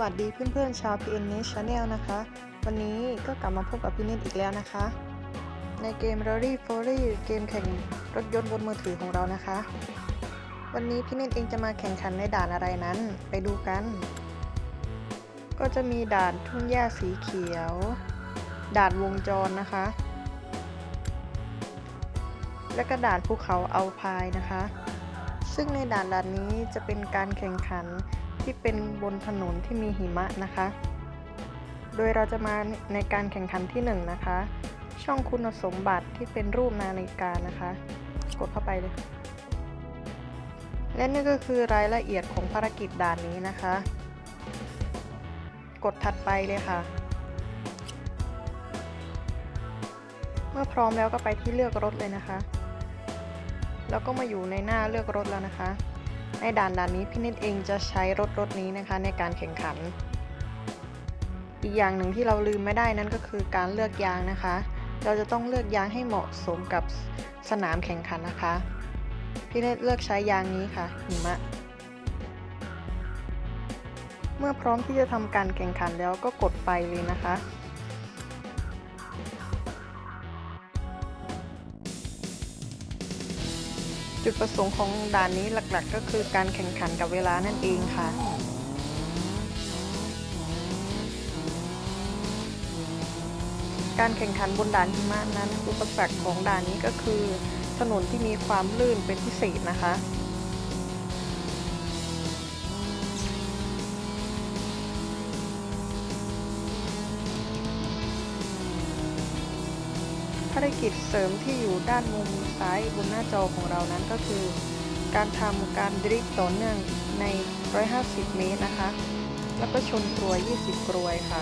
วัสดีเพื่อนๆชาว PN n e Channel นะคะ วันนี้ก็กลับมาพบกับพี่เนตอีกแล้วนะคะ ในเกม Rally f o r y เกมแข่งรถยนต์บนมือถือของเรานะคะ วันนี้พี่เนตเองจะมาแข่งขันในด่านอะไรนั้น ไปดูกัน ก็จะมีด่านทุ่งหญ้าสีเขียว ด่านวงจรนะคะ และก็ด่านภูเขาเอาพายนะคะ ซึ่งในด่านด่านนี้จะเป็นการแข่งขัน ที่เป็นบนถนนที่มีหิมะนะคะ โดยเราจะมาในการแข่งขันที่1นงนะคะ ช่องคุณสมบัติที่เป็นรูปนาฬิกานะคะ กดเข้าไปเลย และนี่ก็คือรายละเอียดของภารกิจด่านนี้นะคะ กดถัดไปเลยค่ะ เมื่อพร้อมแล้วก็ไปที่เลือกรถเลยนะคะ แล้วก็มาอยู่ในหน้าเลือกรถแล้วนะคะ ในด่านด่านนี้พี่นิดเองจะใช้รถรถนี้นะคะในการแข่งขัน อีกอย่างหนึ่งที่เราลืมไม่ได้นั่นก็คือการเลือกยางนะคะ เราจะต้องเลือกยางให้เหมาะสมกับสนามแข่งขันนะคะ พี่นิดเลือกใช้ยางนี้ค่ะหิมะเมื่อพร้อมที่จะทำการแข่งขันแล้วก็กดไปเลยนะคะ จุดประสงค์ของด่านนี้หลักๆ ก็คือการแข่งขันกับเวลานั่นเองค่ะการแข่งขันบนด่านหิมะนั้น อุปสรรคของด่านนี้ก็คือ ถนนที่มีความลื่นเป็นพิเศษนะคะ ภารกิจเสริมที่อยู่ด้านมุมซ้ายบนหน้าจอของเรานั้นก็คือ การทำการดริฟต์ต่อเนื่องใน 150 เมตรนะคะ แล้วก็ชนกรวย 20 กรวยค่ะ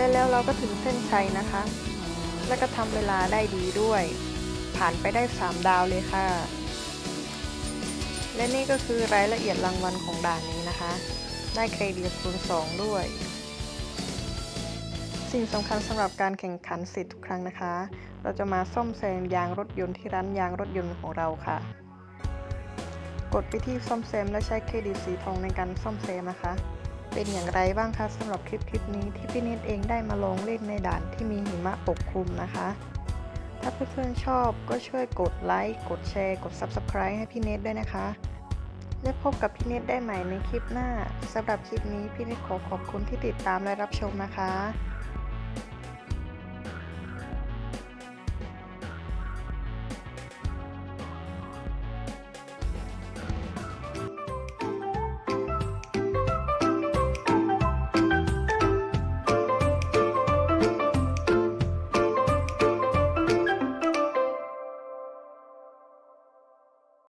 และแล้วเราก็ถึงเส้นชัยนะคะ แล้วก็ทำเวลาได้ดีด้วย ผ่านไปได้ 3 ดาวเลยค่ะ และนี่ก็คือรายละเอียดรางวัลของด่านนี้นะคะ ได้เครดิตคูณ2ด้วย สิ่งสำคัญสำหรับการแข่งขันเสร็จทุกครั้งนะคะ เราจะมาซ่อมแซมยางรถยนต์ที่ร้านยางรถยนต์ของเราค่ะ กดไปที่ซ่อมแซมและใช้เครดิตสีทองในการซ่อมแซมนะคะ เป็นอย่างไรบ้างคะสำหรับคลิปคลิปนี้ที่พี่นิดเองได้มาลงเล่นในด่านที่มีหิมะปกคลุมนะคะ ถ้าเพื่อนๆชอบก็ช่วยกดไลค์กดแชร์ กด Subscribe ให้พี่เนทด้วยนะคะ และพบกับพี่เนทได้ใหม่ในคลิปหน้าสำหรับคลิปนี้พี่เนทขอขอบคุณที่ติดตามและรับชมนะคะ